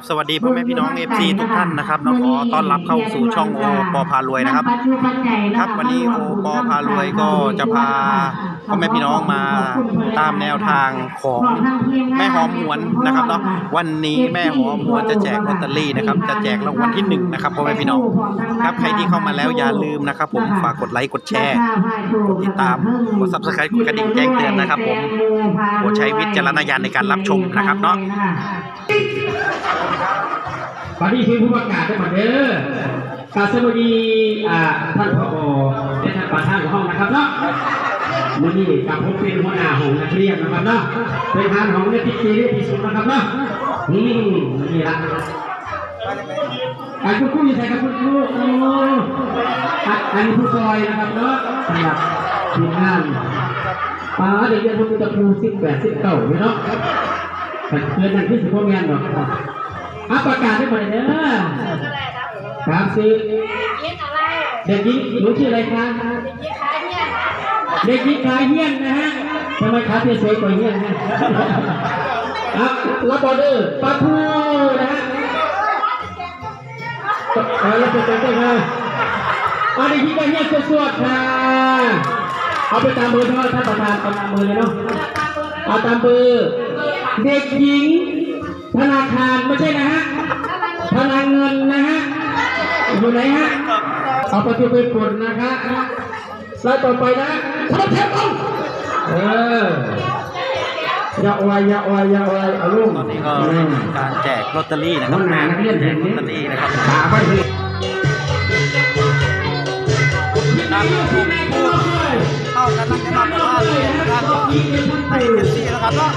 กับสวัสดีพ่อแม่พี่น้องเอฟซีทุกท่านนะครับน้องขอต้อนรับเข้าสู่ช่องโอปอพารวยนะครับ ครับวันนี้โอปอพารวยก็จะพา พ่อแม่พี่น้องมาตามแนวทางของแม่หอมหวนนะครับเนาะวันนี้แม่หอมหวนจะแจกลอตเตอรี่นะครับจะแจกรางวัลที่หนึ่งนะครับพ่อแม่พี่น้องครับใครที่เข้ามาแล้วอย่าลืมนะครับ ผมฝากกดไลค์กดแชร์กดติดตามกด Subscribe กดกระดิ่งแจ้งเตือนนะครับ ผมโปรดใช้วิจารณญาณในการรับชมนะครับเนาะตอนนี้คือผู้ประกาศได้หมดเด้อกราบสวัสดีอ่าท่านผอและท่านประธานของห้องนะครับเนาะ วันนี้กับผมเป็นหัวหน้าของนักเรียนนะครับเนาะเป็นทางของเนติจีเรียที่สุดนะครับเนาะนี่นี่ละการคุณครูอยู่ไหนครับคุณครูโอ้อะอันนี้ผู้ซอยนะครับเนาะสำหรับทีมงานป้าเด็กเรียนพวกนี้จะครูสิบแปดสิบเก้าเนาะแต่เพื่อนนั่นคือสิบพวกแมนเนาะอะประกาศให้หมดเลยเด้อครับสิเรียกอะไรเด็กหญิงหนูชื่ออะไรคะ เรียกใครเนี่ยเด็กหญิงขายเฮี้ยนนะฮะทำไมขาเทียสวยกว่าเฮี้ยนฮะครับรับบอเดอร์ปลาทูนะฮะเออรับเป็นตัวเลยเอาเด็กหญิงเฮี้ยนสวดๆค่ะเอาไปตามเบอร์เท่าท่านประธานเอาตามเบอร์เลยเนาะเอาตามเบอร์เด็กหญิง ธนาคารไม่ใช่นะฮะพลังเงินนะฮะอยู่ไหนฮะเอาประตูไปกดนะคะแล้วต่อไปนะ ทำแทบเอาเอออย่าอวยอย่าอวยอย่าอวยเอาลูกตอนนี้ก็การแจกลอตเตอรี่นะครับงหนานักเรียนแจกลอตเตอรี่นะครับหาไปทีครับผมพูดเข้ากันนั่งกันมาว่าเลยนะครับให้เอฟซีแล้วครับเนาะ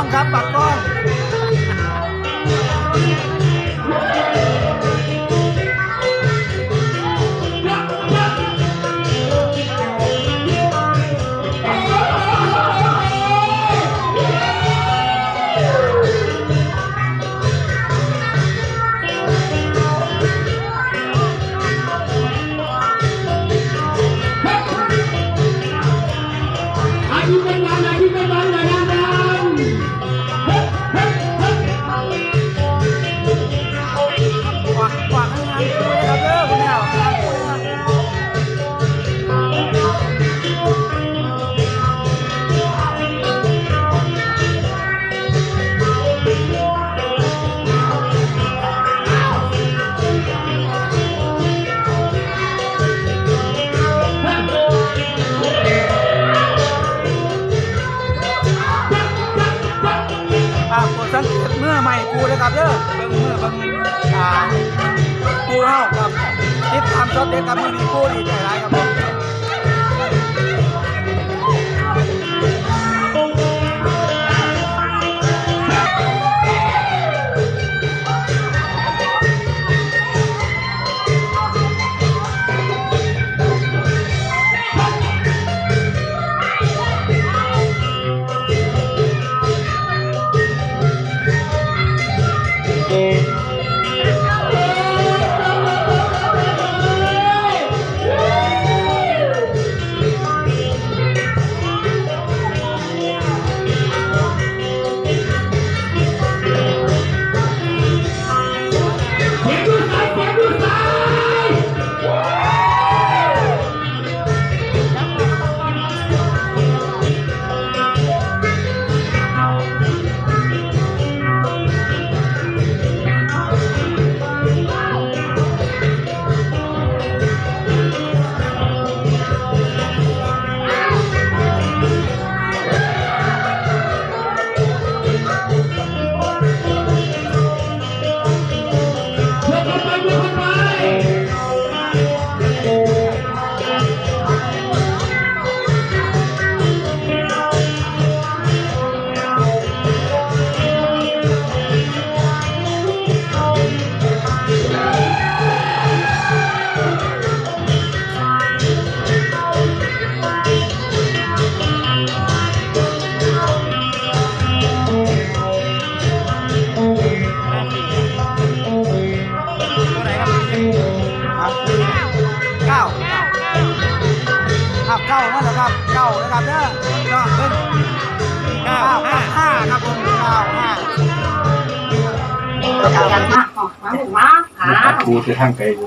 องครับบัตรกล้อง ใหม่ปูเลยครับเด้อเบิ่งเมื่อเบิ่งอ่าปูเฮาครับติดตามช็อตเด็ดครับมือนี้กูดีใจร้ายครับผม มาแล้วครับเก้านะครับเด้อเนาะเป็นเก้าห้าห้าครับผมเก้าห้าเอาอย่างมากหอกมาหมูมาหากูจะทางไกลกู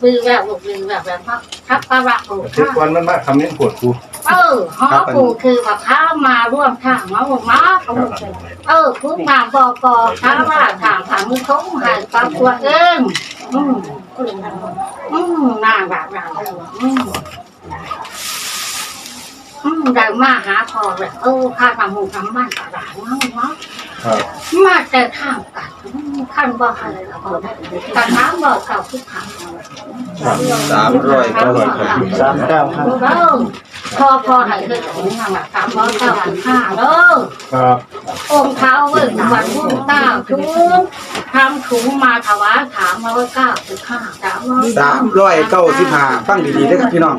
ปืนแบบลูกปืนแบบแบบพักทับปลาระปูทุกวันมันมาคำนี้ปวดกูเออหอปูคือแบบข้ามาร่วมทางมาหมูมาเขาบอกเออคุณมาบอกกอข้าว่าทางทางมือเขาหายความตัวเองอืมอืมน่ารักน่ารักอืม อืมได้มาหาพอเลยเออข้าทำหมูทำบ้านตลาดเนาะเนาะครับมาแต่ข้างกันขั้นบ่อะไรละบ่กันน้ำบ่เก่าทุกครั้งสามร้อยเก้าร้อยครับสามเก้าห้าเด้อพอพอให้เฮ็ดถึงทางละสามร้อยเก้าสิบห้าเด้อครับองค์เท้าเวทวันพุ่งเก้าทุกทำถุงมาถวายถามร้อยเก้าสิบห้าสามร้อยสามร้อยเก้าสิบห้าฟังดีๆนะครับพี่น้อง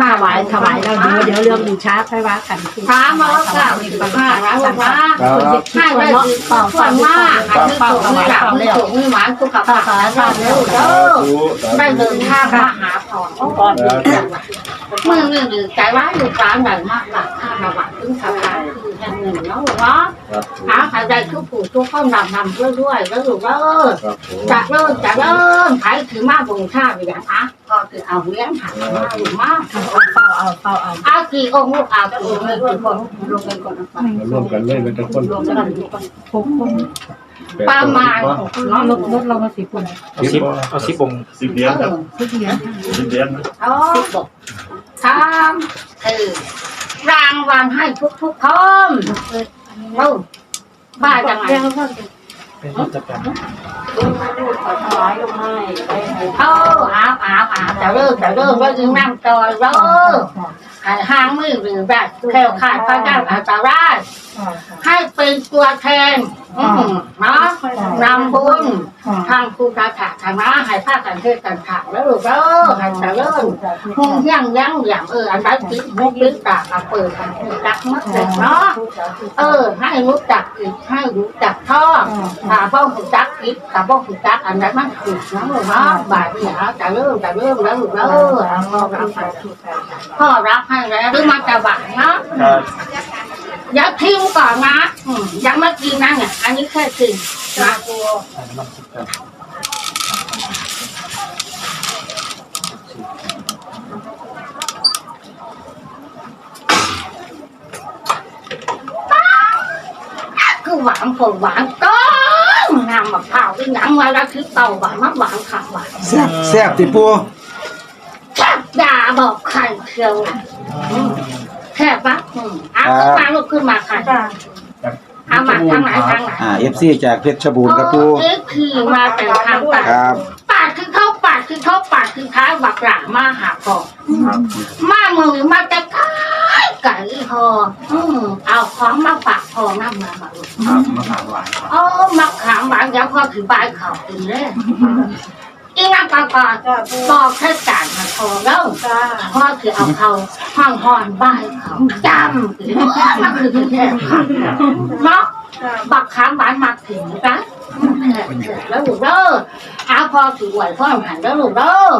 หน้าไหวถวายเราดีเดี๋ยวเรื่องดูช้าค่อยว่ากันถามร้อยเก้าสิบห้าแล้วว่าครับให้ได้ดีเป่าฟังมากให้ไม่ถูกไม่หลับไม่ถูกไม่หวานสุขภาพเราเร็วเด้อได้เดินทางมาหาพรก่อนเมื่อหนึ่งหรือใจว่าอยู่กลางไหนมากหลักข้าระหว่างถึงสถานที่แห่งหนึ่งเนาะเนา ครับหาใครได้ทุกผู้ทุกคนนำนำเรื่อยๆแล้วอยู่เริ่มครับผมจะเริ่มจะเริ่มใครถือมาบงชาติอย่างอะก็คือเอาเลี้ยงหันมาอยู่มากเอาเฝ้าเอาเฝ้าเอาเอากี่องค์ลูกเอากี่องค์เลยคนคนลงเป็นคนไปมาร่วมกันเลยเป็นคนรวมกันหกคนประมาณเนาะลดลดเรามาสิบคนเอาสิบเอาสิบองสิบเหรียญครับทุกเดือนสิบเหรียญอ๋อสามคือรางวัลให้ทุกทุกๆคน เออบ้าจังไงเป็นราชการเอาเอาเอาเอาจะเริ่มจะเริ่มว่ายิงนั่งจอยเริ่มให้ห้างมือหรือแบบแค่ขาดพระเจ้าอาจารย์ ให้เป็นตัวแทนอืมเนาะนำบุญทางครูกาถาธรรมะให้ภาคกันเทศกันถาแล้วลูกเด้อให้จะเริ่มคงยังยังอย่างเอออันนั้นติดมุกติดตาเอาเปิดกันรักมักเด็กเนาะเออ ให้รู้จักอีกให้รู้จักท่อถ้าพ่อหูจักคิดถ้าพ่อหูจักอันนั้นมันถูกนะลูกเนาะบาดเนี่ยจะเริ่มจะเริ่มแล้วลูกเด้อพ่อรับให้พ่อรับให้แล้วหรือมันจะหวานเนาะครับ อย่าทิ้งก่อนนะอืมยังไม่กินนะเนี่ยอันนี้แค่กินนะคือหวานผลหวานก้อนนำมะพร้าวที่หนังไว้แล้วคือเต่าหวานมากหวานขาหวานแซ่บแซ่บติปูแค่ด่าบอกใครเชียวอืม แค่ปะอืมเอาขึ้นมาลูกขึ้นมาค่ะเอามาทางไหนทางไหนอ่าเอฟซีจากเพชรบูรณ์ครับปูเอ๊ะคือมาแต่ทางปากครับปากคือเข้าปากคือเข้าปากคือท้ายบักหลามาหาก่อนมามือมาจะไก่ไก่พออืมเอาของมาฝากพอน้ำมามาลูกครับมะขามหวานโอ้มาขามหวานแล้วพ่อถือบายเขาอีกเลย อีนั่งก่อนก่อนบอกแค่จานมาพอแล้วพ่อคือเอาเขาห้องหอนบายเขาจำมันคือแค่ค่ะเนาะบักขามหวานมาถึงนะแล้วลูกเด้ออาพอถือไหวพ่อหันแล้วลูกเด้อ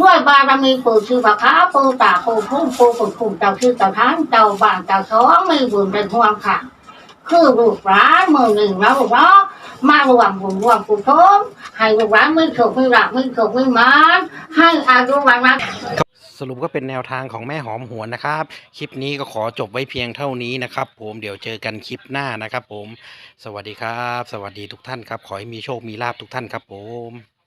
ด้วยบารมีปู่ชื่อบักขาปู่ตาปู่พุ่มปู่ปู่คุ้มเจ้าชื่อเจ้าทานเจ้าบ้านเจ้าช้องมีบุญเป็นห่วงค่ะ คือลูกร้านมือหนึ่งแล้วลูกเนาะ มารวมบุญรวงกุศลให้ลูกร้านไม่โฉกไม่หลับไม่โฉกไม่มานให้อายุวันนะสรุปก็เป็นแนวทางของแม่หอมหวนนะครับ คลิปนี้ก็ขอจบไว้เพียงเท่านี้นะครับ ผมเดี๋ยวเจอกันคลิปหน้านะครับ ผม สวัสดีครับ สวัสดีทุกท่านครับ ขอให้มีโชคมีลาบทุกท่านครับ ผม